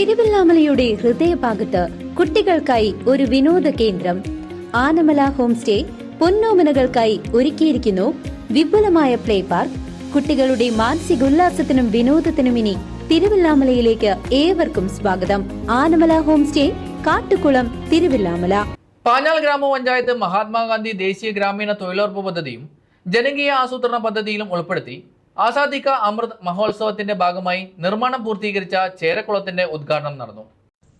തിരുവല്ലാമലയുടെ ഹൃദയഭാഗത്ത് കുട്ടികൾക്കായി ഒരു വിനോദ കേന്ദ്രം. ആനമല ഹോം സ്റ്റേ പൊന്നോമനകൾക്കായി ഒരുക്കിയിരിക്കുന്നു. വിപുലമായ പ്ലേ പാർക്ക്. കുട്ടികളുടെ മാനസികോല്ലാസത്തിനും വിനോദത്തിനും ഇനി തിരുവല്ലാമലയിലേക്ക് ഏവർക്കും സ്വാഗതം. Anamala home stay Kattukulam Thiruvallamala. പാഞ്ഞാൽ ഗ്രാമപഞ്ചായത്ത് മഹാത്മാഗാന്ധി ദേശീയ ഗ്രാമീണ തൊഴിലുറപ്പ് പദ്ധതിയും ജനകീയ ആസൂത്രണ പദ്ധതിയിലും ഉൾപ്പെടുത്തി ആസാദിക അമൃത് മഹോത്സവത്തിന്റെ ഭാഗമായി നിർമ്മാണം പൂർത്തീകരിച്ച ചേരക്കുളത്തിന്റെ ഉദ്ഘാടനം നടന്നു.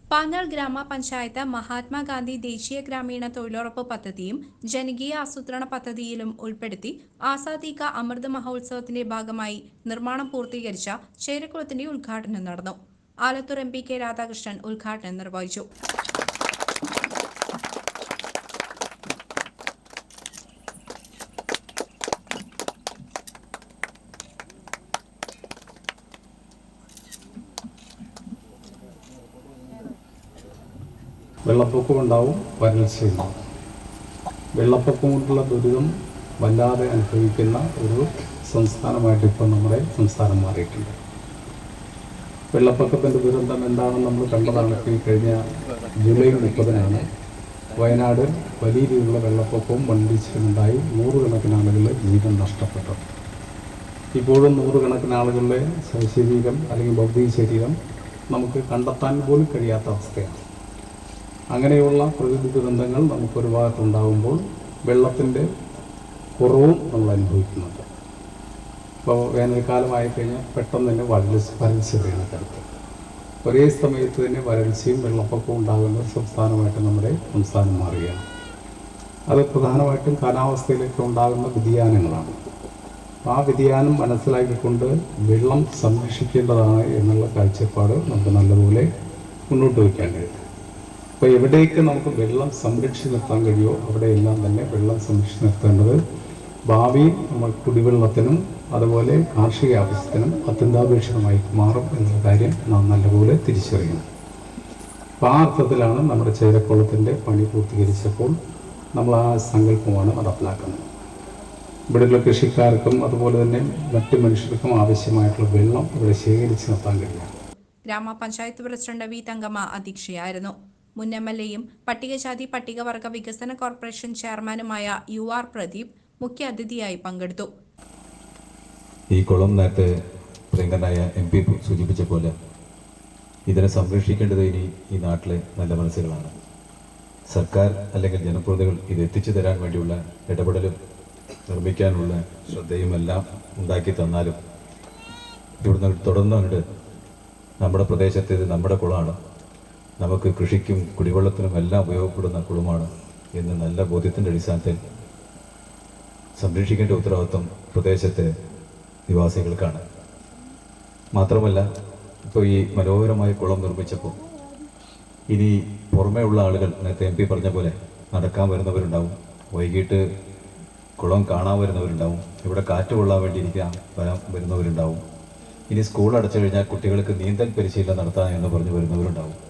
പാഞ്ഞാൾ ഗ്രാമപഞ്ചായത്ത് മഹാത്മാഗാന്ധി ദേശീയ ഗ്രാമീണ തൊഴിലുറപ്പ് പദ്ധതിയും ജനകീയ ആസൂത്രണ പദ്ധതിയിലും ഉൾപ്പെടുത്തി ആസാദിക അമൃത് മഹോത്സവത്തിന്റെ ഭാഗമായി നിർമ്മാണം പൂർത്തീകരിച്ച ചേരക്കുളത്തിന്റെ ഉദ്ഘാടനം നടന്നു. Alathur M P K Radhakrishnan ഉദ്ഘാടനം നിർവഹിച്ചു. വെള്ളപ്പൊക്കം ഉണ്ടാവും വരൾച്ചയുണ്ടാവും. വെള്ളപ്പൊക്കം കൊണ്ടുള്ള ദുരിതം വല്ലാതെ അനുഭവിക്കുന്ന ഒരു സംസ്ഥാനമായിട്ട് ഇപ്പോൾ നമ്മുടെ സംസ്ഥാനം മാറിയിട്ടുണ്ട്. വെള്ളപ്പൊക്കത്തിന്റെ ദുരന്തം എന്താണെന്ന് നമ്മൾ കണ്ടതാണ് ഈ കഴിഞ്ഞ ജൂലൈ മുപ്പതിനാണ്. വയനാട് വലിയ രീതിയിലുള്ള വെള്ളപ്പൊക്കവും മണ്ണിടിച്ചിലുണ്ടായി നൂറുകണക്കിന് ആളുകൾ ജീവൻ നഷ്ടപ്പെട്ടു. ഇപ്പോഴും നൂറുകണക്കിന് ആളുകളുടെ ശരീരം അല്ലെങ്കിൽ ഭൗതിക ശരീരം നമുക്ക് കണ്ടെത്താൻ പോലും കഴിയാത്ത അവസ്ഥയാണ്. അങ്ങനെയുള്ള പ്രകൃതി ദുരന്തങ്ങൾ നമുക്ക് ഒരു ഭാഗത്തുണ്ടാകുമ്പോൾ വെള്ളത്തിന്റെ കുറവും നമ്മൾ അനുഭവിക്കുന്നുണ്ട്. ഇപ്പോൾ വേനൽക്കാലമായി കഴിഞ്ഞാൽ പെട്ടെന്ന് തന്നെ വരൾച്ച വരൾച്ച വീണ തരത്തിൽ ഒരേ സമയത്ത് തന്നെ വരൾച്ചയും വെള്ളപ്പൊക്കവും ഉണ്ടാകുന്ന സംസ്ഥാനമായിട്ട് നമ്മുടെ സംസ്ഥാനം മാറുകയാണ്. അത് പ്രധാനമായിട്ടും കാലാവസ്ഥയിലേക്ക് ഉണ്ടാകുന്ന വ്യതിയാനങ്ങളാണ്. ആ വ്യതിയാനം മനസ്സിലാക്കിക്കൊണ്ട് വെള്ളം സംരക്ഷിക്കേണ്ടതാണ് എന്നുള്ള കാഴ്ചപ്പാട് നമുക്ക് നല്ലപോലെ മുന്നോട്ട് വയ്ക്കാൻ കഴിയും. അപ്പോൾ എവിടേക്ക് നമുക്ക് വെള്ളം സംരക്ഷിച്ച് നിർത്താൻ കഴിയുമോ അവിടെയെല്ലാം തന്നെ വെള്ളം സംരക്ഷിച്ച് നിർത്തേണ്ടത് ഭാവി നമ്മൾ കുടിവെള്ളത്തിനും അതുപോലെ കാർഷിക ആവശ്യത്തിനും അത്യന്താപേക്ഷിതമായി മാറും എന്ന കാര്യം നാം നല്ലപോലെ തിരിച്ചറിയണം. അപ്പം ആ അർത്ഥത്തിലാണ് നമ്മുടെ ചേരക്കുളത്തിന്റെ പണി പൂർത്തീകരിച്ചപ്പോൾ നമ്മൾ ആ സങ്കല്പമാണ് നടപ്പിലാക്കുന്നത് ഇവിടെയുള്ള കൃഷിക്കാർക്കും അതുപോലെ തന്നെ മറ്റ് മനുഷ്യർക്കും ആവശ്യമായിട്ടുള്ള വെള്ളം ഇവിടെ ശേഖരിച്ച് നിർത്താൻ കഴിയും. ഗ്രാമപഞ്ചായത്ത് പ്രസിഡന്റ് വി തങ്കമ്മ അധ്യക്ഷയായിരുന്നു. മുൻ എം എൽ എയും പട്ടികജാതി പട്ടികവർഗ വികസന കോർപ്പറേഷൻ ചെയർമാനുമായ യു ആർ പ്രദീപ് മുഖ്യ അതിഥിയായി പങ്കെടുത്തു. ഈ കുളം നേരത്തെ പ്രിയങ്കനായ എം പി സൂചിപ്പിച്ച പോലെ ഇതിനെ സംരക്ഷിക്കേണ്ടത് ഇനി ഈ നാട്ടിലെ നല്ല മനസ്സുകളാണ് സർക്കാർ അല്ലെങ്കിൽ ജനപ്രതിനിധികൾ ഇത് എത്തിച്ചു തരാൻ വേണ്ടിയുള്ള ഇടപെടലും നിർമ്മിക്കാനുള്ള ശ്രദ്ധയും എല്ലാം ഉണ്ടാക്കി തന്നാലും ഇവിടുന്ന് തുടർന്ന് അങ്ങോട്ട് നമ്മുടെ പ്രദേശത്ത് ഇത് നമ്മുടെ കുളമാണ്. നമുക്ക് കൃഷിക്കും കുടിവെള്ളത്തിനും എല്ലാം ഉപയോഗപ്പെടുന്ന കുളമാണ് എന്ന് നല്ല ബോധ്യത്തിന്റെ അടിസ്ഥാനത്തിൽ സംരക്ഷിക്കേണ്ട ഉത്തരവാദിത്വം പ്രദേശത്തെ നിവാസികൾക്കാണ്. മാത്രമല്ല ഇപ്പോൾ ഈ മനോഹരമായ കുളം നിർമ്മിച്ചപ്പോൾ ഇനി പുറമേ ഉള്ള ആളുകൾ നേരത്തെ എം പി പറഞ്ഞ പോലെ നടക്കാൻ വരുന്നവരുണ്ടാവും വൈകിട്ട് കുളം കാണാൻ വരുന്നവരുണ്ടാവും ഇവിടെ കാറ്റ് കൊള്ളാൻ വേണ്ടി ഇരിക്കാൻ വരാൻ വരുന്നവരുണ്ടാവും. ഇനി സ്കൂൾ അടച്ചു കഴിഞ്ഞാൽ കുട്ടികൾക്ക് നീന്തൽ പരിശീലനം നടത്താൻ എന്ന് പറഞ്ഞു വരുന്നവരുണ്ടാവും.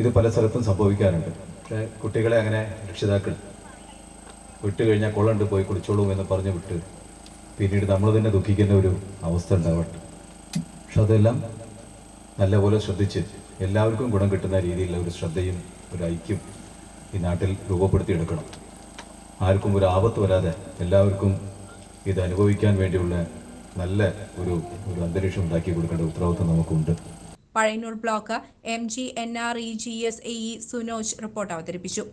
ഇത് പല സ്ഥലത്തും സംഭവിക്കാറുണ്ട്. കുട്ടികളെ അങ്ങനെ രക്ഷിതാക്കൾ വിട്ടു കഴിഞ്ഞാൽ കൊള്ളണ്ട് പോയി കുളിച്ചോളൂ എന്ന് പറഞ്ഞ് വിട്ട് പിന്നീട് നമ്മൾ തന്നെ ദുഃഖിക്കുന്ന ഒരു അവസ്ഥ ഉണ്ടാവട്ടെ പക്ഷെ അതെല്ലാം നല്ലപോലെ ശ്രദ്ധിച്ച് എല്ലാവർക്കും ഗുണം കിട്ടുന്ന രീതിയിലുള്ള ഒരു ശ്രദ്ധയും ഒരു ഐക്യം ഈ നാട്ടിൽ രൂപപ്പെടുത്തിയെടുക്കണം. ആർക്കും ഒരു ആപത്ത് വരാതെ എല്ലാവർക്കും ഇത് അനുഭവിക്കാൻ വേണ്ടിയുള്ള നല്ല ഒരു ഒരു അന്തരീക്ഷം ഉണ്ടാക്കി കൊടുക്കേണ്ട ഉത്തരവാദിത്വം നമുക്കുണ്ട്. Pazhayannur block M G N R E G S A E Sunoj report അവതരിപ്പിച്ചു.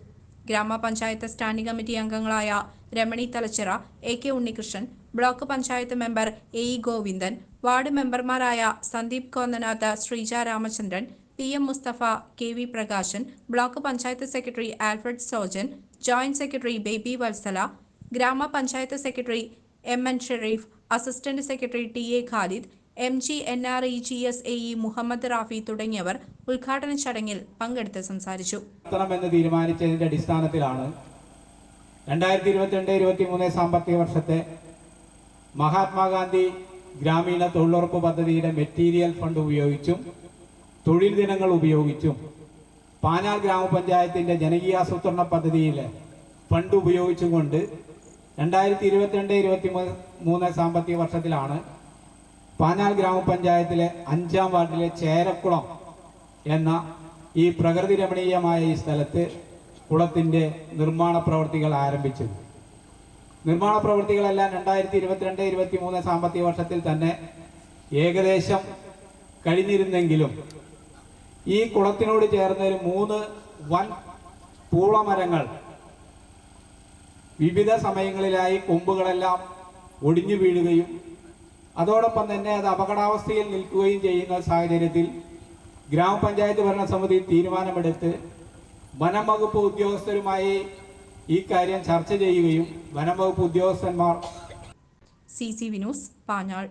ഗ്രാമപഞ്ചായത്ത് സ്റ്റാൻഡിംഗ് കമ്മിറ്റി അംഗങ്ങളായ Ramani Thalachira A K Unnikrishnan block panchayat member A E Govindan ward മെമ്പർമാരായ Sandeep Konnanath Sreeja Ramachandran P M Musthafa K V Prakashan block panchayat secretary Alfred Sojan joint secretary Baby Vatsala ഗ്രാമപഞ്ചായത്ത് secretary M N Sherif assistant secretary T A Khalid M G N R E G S A E Muhammad Rafi തുടങ്ങിയവർ ഉദ്ഘാടന ചടങ്ങിൽ പങ്കെടുത്ത് സംസാരിച്ചു. എന്ന് തീരുമാനിച്ചതിന്റെ അടിസ്ഥാനത്തിലാണ് രണ്ടായിരത്തി ഇരുപത്തിരണ്ട് ഇരുപത്തി മൂന്ന് സാമ്പത്തിക വർഷത്തെ മഹാത്മാഗാന്ധി ഗ്രാമീണ തൊഴിലുറപ്പ് പദ്ധതിയുടെ മെറ്റീരിയൽ ഫണ്ട് ഉപയോഗിച്ചും തൊഴിൽ ദിനങ്ങൾ ഉപയോഗിച്ചും പാനാർ ഗ്രാമപഞ്ചായത്തിന്റെ ജനകീയാസൂത്രണ പദ്ധതിയിലെ ഫണ്ട് ഉപയോഗിച്ചും കൊണ്ട് രണ്ടായിരത്തി ഇരുപത്തിരണ്ട് ഇരുപത്തി മൂന്ന് സാമ്പത്തിക വർഷത്തിലാണ് പാഞ്ഞാൾ ഗ്രാമപഞ്ചായത്തിലെ അഞ്ചാം വാർഡിലെ ചേരക്കുളം എന്ന ഈ പ്രകൃതി രമണീയമായ ഈ സ്ഥലത്ത് കുളത്തിന്റെ നിർമ്മാണ പ്രവൃത്തികൾ ആരംഭിച്ചത് നിർമ്മാണ പ്രവൃത്തികളെല്ലാം രണ്ടായിരത്തി ഇരുപത്തിരണ്ട് ഇരുപത്തി മൂന്ന് സാമ്പത്തിക വർഷത്തിൽ തന്നെ ഏകദേശം കഴിഞ്ഞിരുന്നെങ്കിലും ഈ കുളത്തിനോട് ചേർന്ന ഒരു മൂന്ന് വൻ പൂളമരങ്ങൾ വിവിധ സമയങ്ങളിലായി കൊമ്പുകളെല്ലാം ഒടിഞ്ഞു വീഴുകയും അതോടൊപ്പം തന്നെ അത് അപകടാവസ്ഥയിൽ നിൽക്കുകയും ചെയ്യുന്ന സാഹചര്യത്തിൽ ഗ്രാമപഞ്ചായത്ത് ഭരണസമിതി തീരുമാനമെടുത്ത് വനം വകുപ്പ് ഉദ്യോഗസ്ഥരുമായി ഈ കാര്യം ചർച്ച ചെയ്യുകയും വനം വകുപ്പ് ഉദ്യോഗസ്ഥന്മാർ സി സി വിനൂസ് പാഞ്ഞാൾ